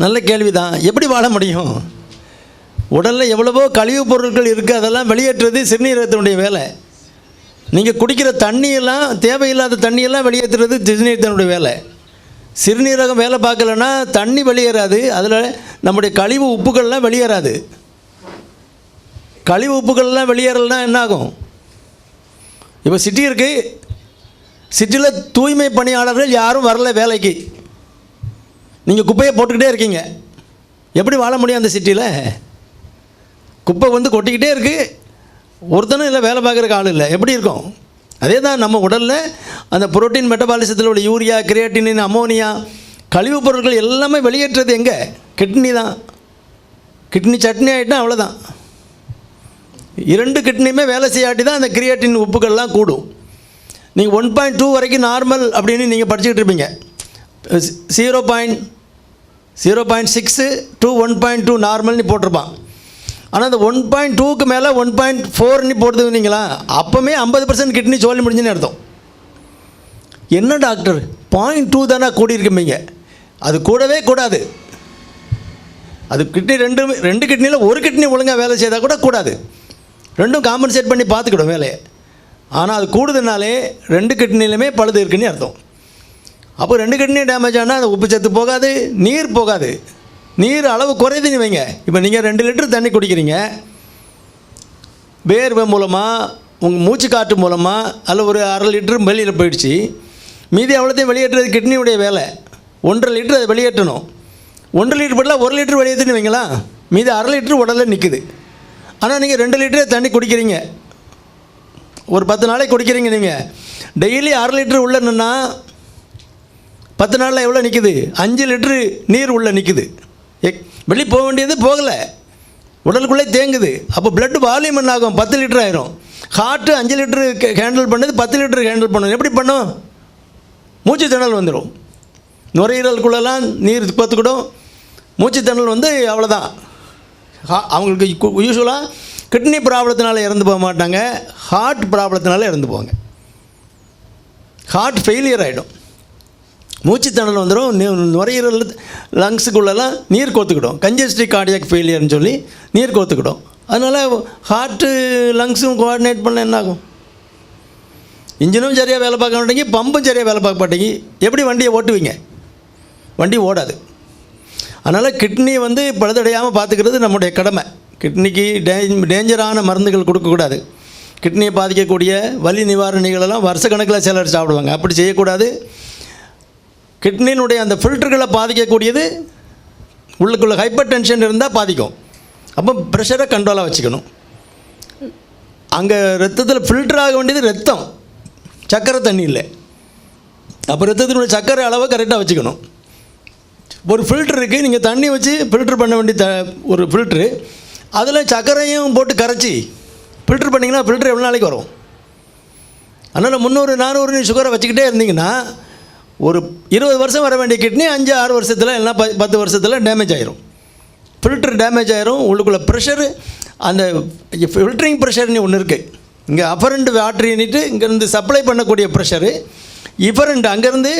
நல்ல கேள்வி தான் எப்படி வாழ முடியும்? உடலில் எவ்வளவோ கழிவுப் பொருட்கள் இருக்குது அதெல்லாம் வெளியேற்றுறது சிறுநீரகத்தினுடைய வேலை. நீங்கள் குடிக்கிற தண்ணியெல்லாம் தேவையில்லாத தண்ணியெல்லாம் வெளியேற்றுறது சிறுநீரகத்தினுடைய வேலை. சிறுநீரகம் வேலை பார்க்கலன்னா தண்ணி வெளியேறாது. அதில் நம்முடைய கழிவு உப்புகள்லாம் வெளியேறாது. கழிவு உப்புகள்லாம் வெளியேறலைன்னா என்ன ஆகும் இப்போ சிட்டி இருக்குது சிட்டியில் தூய்மை பணியாளர்கள் யாரும் வரல வேலைக்கு. நீங்கள் குப்பையை போட்டுக்கிட்டே இருக்கீங்க. எப்படி வாழ முடியும் அந்த சிட்டியில்? குப்பை வந்து கொட்டிக்கிட்டே இருக்குது ஒருத்தனும் இல்லை வேலை பார்க்குறக்கு ஆள் இல்லை. எப்படி இருக்கும்? அதே தான் நம்ம உடலில் அந்த புரோட்டீன் மெட்டபாலிசத்தில் உள்ள யூரியா கிரியேட்டினின் அமோனியா கழிவுப் பொருட்கள் எல்லாமே வெளியேற்றுறது எங்கே? கிட்னி தான். கிட்னி சட்னி ஆகிட்டா அவ்வளோதான் இரண்டு கிட்னியுமே வேலை செய்யாட்டி தான் அந்த கிரியேட்டின் உப்புகள்லாம் கூடும். நீங்கள் ஒன் பாயிண்ட் டூ வரைக்கும் நார்மல் அப்படின்னு நீங்கள் படிச்சுக்கிட்டு இருப்பீங்க. Zero point zero point six two one point two நார்மல்னு போட்டிருப்பான். ஆனால் அந்த ஒன் பாயிண்ட் டூக்கு மேலே ஒன் பாயிண்ட் ஃபோர்னு போடுதுங்களா அப்போவுமே ஐம்பது பர்சன்ட் கிட்னி சோழி முடிஞ்சுன்னு அர்த்தம். என்ன டாக்டர்? பாயிண்ட் டூ தானே கூடியிருக்குமீங்க அது கூடவே கூடாது. அது கிட்னி ரெண்டு ரெண்டு கிட்னியில் ஒரு கிட்னி ஒழுங்காக வேலை செய்தால் கூட கூடாது. ரெண்டும் காம்பன்சேட் பண்ணி பார்த்துக்கிடும் வேலையை. ஆனால் அது கூடுதுனாலே ரெண்டு கிட்னிலுமே பழுது இருக்குன்னு அர்த்தம். அப்போ ரெண்டு கிட்னி டேமேஜ் ஆனால் அது உப்பு சத்து போகாது நீர் போகாது. நீர் அளவு குறையுதுன்னு வைங்க. இப்போ நீங்கள் ரெண்டு லிட்டர் தண்ணி குடிக்கிறீங்க. வேர்வை மூலமாக உங்கள் மூச்சு காற்று மூலமாக அதில் ஒரு அரை லிட்ரு வெளியில் போயிடுச்சு. மீதி அவ்வளோத்தையும் வெளியேற்றுறது கிட்னியுடைய வேலை. ஒன்றரை லிட்டர் அதை வெளியேற்றணும். ஒன்றரை லிட்டர் பதிலாக ஒரு லிட்டர் வெளியேற்றுன்னு வைங்களா? மீதி அரை லிட்டர் உடலில் நிற்குது ஆனால் நீங்கள் ரெண்டு லிட்டரே தண்ணி குடிக்கிறீங்க. ஒரு பத்து நாளைக்கு குடிக்கிறீங்க நீங்கள் டெய்லி அரை லிட்டர் உள்ள பத்து நாளில் எவ்வளோ நிற்குது அஞ்சு லிட்ரு நீர் உள்ளே நிற்குது எக் வெளியே போக வேண்டியது போகலை. உடலுக்குள்ளே தேங்குது. அப்போ blood வால்யூம் என்ன ஆகும்? பத்து லிட்டர் ஆயிரும். ஹார்ட்டு அஞ்சு லிட்டரு ஹேண்டில் பண்ணது பத்து லிட்டர் ஹேண்டில் பண்ணும். எப்படி பண்ணும்? மூச்சு திணல் வந்துடும் நுரையீரலுக்குள்ளெல்லாம் நீர் பத்துக்கிடும். மூச்சு திணல் வந்து அவ்வளோதான் ஹா- அவங்களுக்கு யூஸ்வலாக கிட்னி ப்ராப்ளத்தினால இறந்து போக மாட்டாங்க. ஹார்ட் ப்ராப்ளத்தினால இறந்து போவாங்க. ஹார்ட் ஃபெயிலியர் ஆகிடும் மூச்சுத்திணறல் வந்துடும் நுரையீரல் லங்ஸுக்குள்ளெல்லாம் நீர் கோத்துக்கிடும். கஞ்சஸ்டிக் கார்டியாக் ஃபெயிலியர்னு சொல்லி நீர் கோத்துக்கிடும். அதனால் ஹார்ட்டு லங்ஸும் கோஆர்டினேட் பண்ண என்ன ஆகும் இன்ஜினும் சரியாக வேலை பார்க்க மாட்டேங்கி பம்பும் சரியாக வேலை பார்க்க மாட்டேங்கி. எப்படி வண்டியை ஓட்டுவீங்க? வண்டி ஓடாது. அதனால் கிட்னி வந்து பழுதடையாமல் பார்த்துக்கிறது நம்முடைய கடமை. கிட்னிக்கு டே டேஞ்சரான மருந்துகள் கொடுக்கக்கூடாது. கிட்னியை பாதிக்கக்கூடிய வலி நிவாரணிகளெல்லாம் வருஷக்கணக்கில் சிலர் சாப்பிடுவாங்க. அப்படி செய்யக்கூடாது. கிட்னியினுடைய அந்த ஃபில்டர்களை பாதிக்கக்கூடியது உள்ளுக்குள்ளே ஹைப்பர் டென்ஷன் இருந்தால் பாதிக்கும். அப்போ ப்ரெஷரை கண்ட்ரோலாக வச்சுக்கணும். அங்கே ரத்தத்தில் ஃபில்டர் ஆக வேண்டியது ரத்தம். சக்கரை தண்ணி இல்லை. அப்போ ரத்தத்தினுடைய சக்கரை அளவை கரெக்டாக வச்சுக்கணும். ஒரு ஃபில்டர் இருக்குது நீங்கள் தண்ணி வச்சு ஃபில்டர் பண்ண வேண்டிய த ஒரு ஃபில்ட்ரு அதில் சக்கரையும் போட்டு கரைச்சி ஃபில்டர் பண்ணிங்கன்னா ஃபில்டர் எவ்வளோ நாளைக்கு வரும்? அதனால் முந்நூறு நானூறு சுகரை வச்சுக்கிட்டே இருந்தீங்கன்னா ஒரு இருபது வருஷம் வர வேண்டிய கிட்னி அஞ்சு ஆறு வருஷத்தில் இல்லைனா ப பத்து வருஷத்தில் டேமேஜ் ஆயிரும். ஃபில்டர் டேமேஜ் ஆயிரும். உள்ளுக்குள்ள ப்ரெஷரு அந்த ஃபில்டரிங் ப்ரெஷர்னு ஒன்று இருக்குது இங்கே அஃபரண்ட் வாட்டர் இங்கேருந்து சப்ளை பண்ணக்கூடிய ப்ரெஷரு இஃபரண்ட் அங்கேருந்து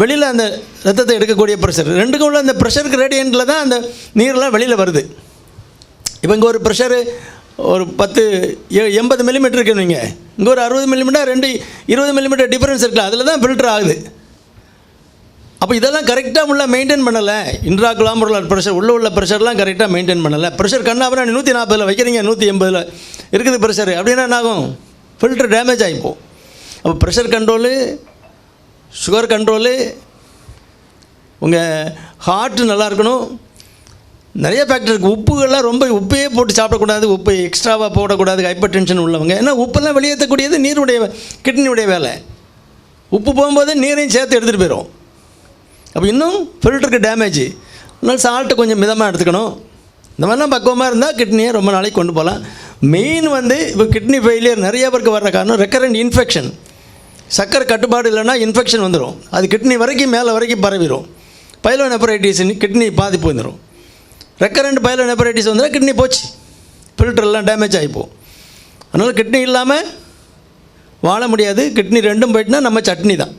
வெளியில் அந்த ரத்தத்தை எடுக்கக்கூடிய ப்ரெஷர் ரெண்டுக்கும் உள்ள அந்த ப்ரெஷருக்கு ரேடியண்ட்டில் தான் அந்த நீர்லாம் வெளியில் வருது. இப்போ இங்கே ஒரு ப்ரெஷரு ஒரு பத்து எ- எண்பது மில்லிமீட்டர் இருக்குன்னு நீங்கள் இங்கே ஒரு அறுபது மில்லிமீட்டர் ரெண்டு இருபது மில்லிமீட்டர் டிஃப்ரென்ஸ் இருக்குல்ல அதில் தான் ஃபில்டர் ஆகுது. அப்போ இதெல்லாம் கரெக்டாக உள்ள மெயின்டைன் பண்ணலை. இன்ட்ரா கிளாமருலர் ப்ரெஷர் உள்ள உள்ள ப்ரெஷர்லாம் கரெக்டாக மெயின்டைன் பண்ணலை. ப்ரெஷர் கண்ணாபுரம் நூற்றி நாற்பதில் வைக்கிறீங்க நூற்றி எண்பதில் இருக்குது ப்ரெஷர் அப்படின்னா என்ன ஆகும்? ஃபில்டர் டேமேஜ் ஆகிப்போம் அப்போ ப்ரெஷர் கண்ட்ரோலு சுகர் கண்ட்ரோலு உங்கள் ஹார்ட்டு நல்லா இருக்கணும். நிறைய ஃபேக்டர் இருக்குது உப்புகள்லாம் ரொம்ப உப்பையே போட்டு சாப்பிடக்கூடாது. உப்பு எக்ஸ்ட்ராவாக போடக்கூடாது. ஹைப்பர் டென்ஷன் உள்ளவங்க. ஏன்னா உப்பெல்லாம் வெளியேற்றக்கூடியது நீருடைய கிட்னியுடைய வேலை. உப்பு போகும்போது நீரையும் சேர்த்து எடுத்துகிட்டு போயிடும் அப்போ இன்னும் ஃபில்டருக்கு டேமேஜ் அதனால் சால்ட்டு கொஞ்சம் மிதமாக எடுத்துக்கணும். இந்த மாதிரிலாம் பக்குவமாக இருந்தால் கிட்னியை ரொம்ப நாளைக்கு கொண்டு போகலாம். மெயின் வந்து இப்போ கிட்னி ஃபெயிலியர் நிறைய பேருக்கு வர்ற காரணம் ரெக்கரண்ட் இன்ஃபெக்ஷன் சக்கரை கட்டுப்பாடு இல்லைன்னா இன்ஃபெக்ஷன் வந்துடும் அது கிட்னி வரைக்கும் மேலே வரைக்கும் பரவிடும் பைலோ நெப்பரைட்டிஸ் கிட்னி பாதிப்பு வந்துடும் ரெக்கரண்ட் பைலோ நெப்பரைட்டிஸ் வந்தால் கிட்னி போச்சு. ஃபில்டர் எல்லாம் டேமேஜ் ஆகிப்போம் அதனால் கிட்னி இல்லாமல் வாழ முடியாது. கிட்னி ரெண்டும் போயிட்டுனா நம்ம சட்னி தான்.